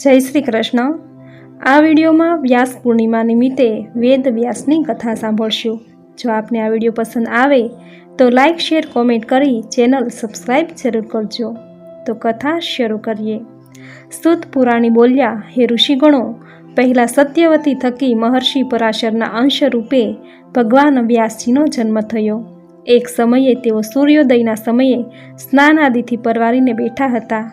જય શ્રી કૃષ્ણ. આ વિડીયોમાં વ્યાસ પૂર્ણિમા નિમિત્તે વેદ વ્યાસની કથા સાંભળશું. જો આપને આ વીડિયો પસંદ આવે, તો લાઇક શેર, કોમેન્ટ કરી ચેનલ સબસ્ક્રાઈબ જરૂર કરજો. તો કથા શરૂ કરીએ. સુત પુરાણી બોલ્યા, હે ઋષિગણો, પહેલાં સત્યવતી થકી મહર્ષિ પરાશરના અંશ રૂપે ભગવાન વ્યાસજીનો જન્મ થયો. એક સમયે તેઓ સૂર્યોદયના સમયે સ્નાન આદિથી પરવારીને બેઠા હતા.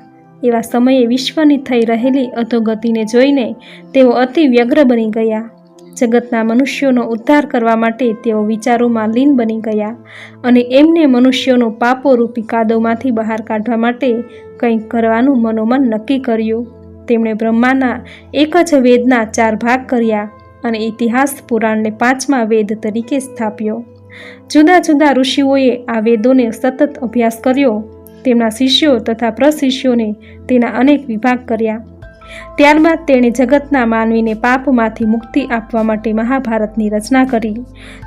એવા સમયે વિશ્વની થઈ રહેલી અધોગતિને જોઈને તેઓ અતિ વ્યગ્ર બની ગયા. જગતના મનુષ્યોનો ઉદ્ધાર કરવા માટે તેઓ વિચારોમાં લીન બની ગયા અને એમને મનુષ્યોનો પાપોરૂપી કાદોમાંથી બહાર કાઢવા માટે કંઈક કરવાનું મનોમન નક્કી કર્યું. તેમણે બ્રહ્માના એક જ વેદના ચાર ભાગ કર્યા અને ઇતિહાસ પુરાણને પાંચમા વેદ તરીકે સ્થાપ્યો. જુદા જુદા ઋષિઓએ આ વેદોને સતત અભ્યાસ કર્યો તેમના શિષ્યો તથા પ્રશિષ્યોને તેના અનેક વિભાગ કર્યા. ત્યારબાદ તેણે જગતના માનવીને પાપમાંથી મુક્તિ આપવા માટે મહાભારતની રચના કરી.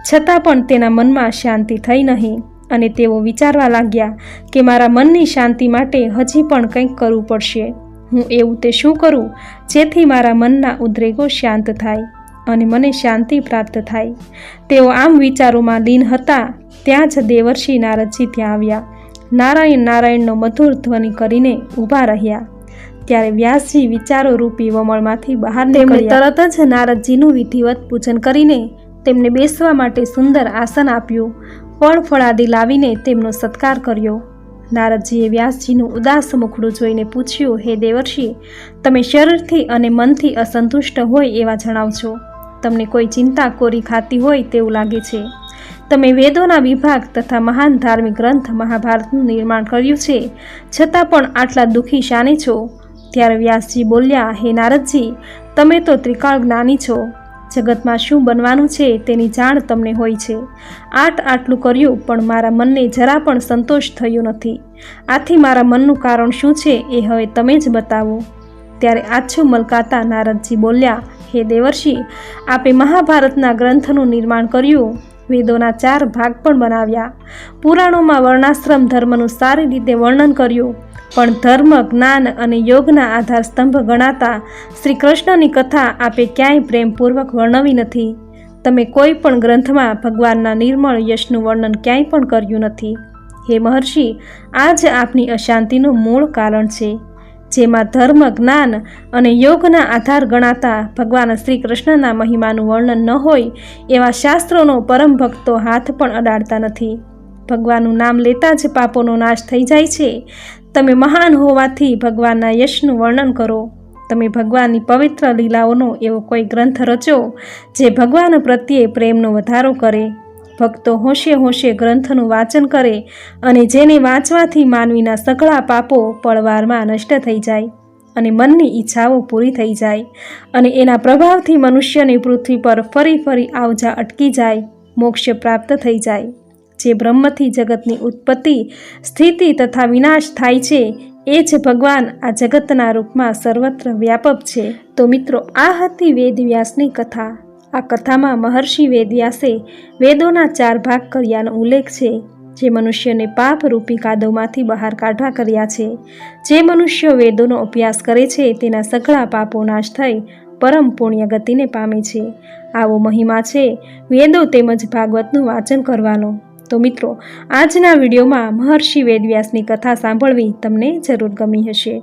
છતાં પણ તેના મનમાં શાંતિ થઈ નહીં અને તેઓ વિચારવા લાગ્યા કે મારા મનની શાંતિ માટે હજી પણ કંઈક કરવું પડશે. હું એવું તે શું કરું જેથી મારા મનના ઉદ્રેકો શાંત થાય અને મને શાંતિ પ્રાપ્ત થાય. તેઓ આમ વિચારોમાં લીન હતા. ત્યાં જ દેવર્ષિ નારદજી ત્યાં આવ્યા. નારાયણ નારાયણનો મધુર ધ્વનિ કરીને ઊભા રહ્યા. ત્યારે વ્યાસજી વિચારો રૂપી વમળમાંથી બહાર તેમણે તરત જ નારદજીનું વિધિવત પૂજન કરીને તેમને બેસવા માટે સુંદર આસન આપ્યું. ફળ ફળાદી લાવીને તેમનો સત્કાર કર્યો. નારદજીએ વ્યાસજીનું ઉદાસ મુખડું જોઈને પૂછ્યું હે દેવર્ષિ તમે શરીરથી અને મનથી અસંતુષ્ટ હોય એવા જણાવશો તમને કોઈ ચિંતા કોરી ખાતી હોય તેવું લાગે છે. તમે વેદોના વિભાગ તથા મહાન ધાર્મિક ગ્રંથ મહાભારતનું નિર્માણ કર્યું છે. છતાં પણ આટલા દુઃખી શાને છો? ત્યારે વ્યાસજી બોલ્યા, હે નારદજી, તમે તો ત્રિકાળ જ્ઞાની છો. જગતમાં શું બનવાનું છે તેની જાણ તમને હોય છે. આટ આટલું કર્યું, પણ મારા મનને જરા પણ સંતોષ થયો નથી. આથી મારા મનનું કારણ શું છે એ હવે તમે જ બતાવો. ત્યારે આછું મલકાતા નારદજી બોલ્યા, હે દેવર્ષિ, આપે મહાભારતના ગ્રંથનું નિર્માણ કર્યું. વેદોના ચાર ભાગ પણ બનાવ્યા. પુરાણોમાં વર્ણાશ્રમ ધર્મનું સારી રીતે વર્ણન કર્યું. પણ ધર્મ, જ્ઞાન અને યોગના આધાર સ્તંભ ગણાતા શ્રી કૃષ્ણની કથા આપે ક્યાંય પ્રેમપૂર્વક વર્ણવી નથી. તમે કોઈ પણ ગ્રંથમાં ભગવાનના નિર્મળ યશનું વર્ણન ક્યાંય પણ કર્યું નથી. હે મહર્ષિ આ જ આપની અશાંતિનું મૂળ કારણ છે. જેમાં ધર્મ, જ્ઞાન અને યોગના આધાર ગણાતા ભગવાન શ્રી કૃષ્ણના મહિમાનું વર્ણન ન હોય, એવા શાસ્ત્રોનો પરમ ભક્તો હાથ પણ અડાડતા નથી. ભગવાનનું નામ લેતા જ પાપોનો નાશ થઈ જાય છે. તમે મહાન હોવાથી ભગવાનના યશનું વર્ણન કરો. તમે ભગવાનની પવિત્ર લીલાઓનો એવો કોઈ ગ્રંથ રચો, જે ભગવાન પ્રત્યે પ્રેમનો વધારો કરે. ભક્તો હોશે હોશે ગ્રંથનું વાંચન કરે અને જેને વાંચવાથી માનવીના સઘળા પાપો પળવારમાં નષ્ટ થઈ જાય અને મનની ઈચ્છાઓ પૂરી થઈ જાય અને એના પ્રભાવથી મનુષ્યની પૃથ્વી પર ફરી ફરી આવજા અટકી જાય, મોક્ષ પ્રાપ્ત થઈ જાય. જે બ્રહ્મથી જગતની ઉત્પત્તિ, સ્થિતિ તથા વિનાશ થાય છે, એ જ ભગવાન આ જગતના રૂપમાં સર્વત્ર વ્યાપક છે. તો મિત્રો, આ હતી વેદવ્યાસની કથા. આ કથામાં મહર્ષિ વેદવ્યાસે વેદોના ચાર ભાગ કર્યાનો ઉલ્લેખ છે, જે મનુષ્યને પાપરૂપી કાદવમાંથી બહાર કાઢવા કર્યા છે. જે મનુષ્યો વેદોનો અભ્યાસ કરે છે, તેના સઘળા પાપો નાશ થઈ પરમ પુણ્ય ગતિને પામે છે. આવો મહિમા છે, વેદો તેમજ ભાગવતનું વાંચન કરવાનો. તો મિત્રો, આજના વિડીયોમાં મહર્ષિ વેદવ્યાસની કથા સાંભળવી તમને જરૂર ગમી હશે.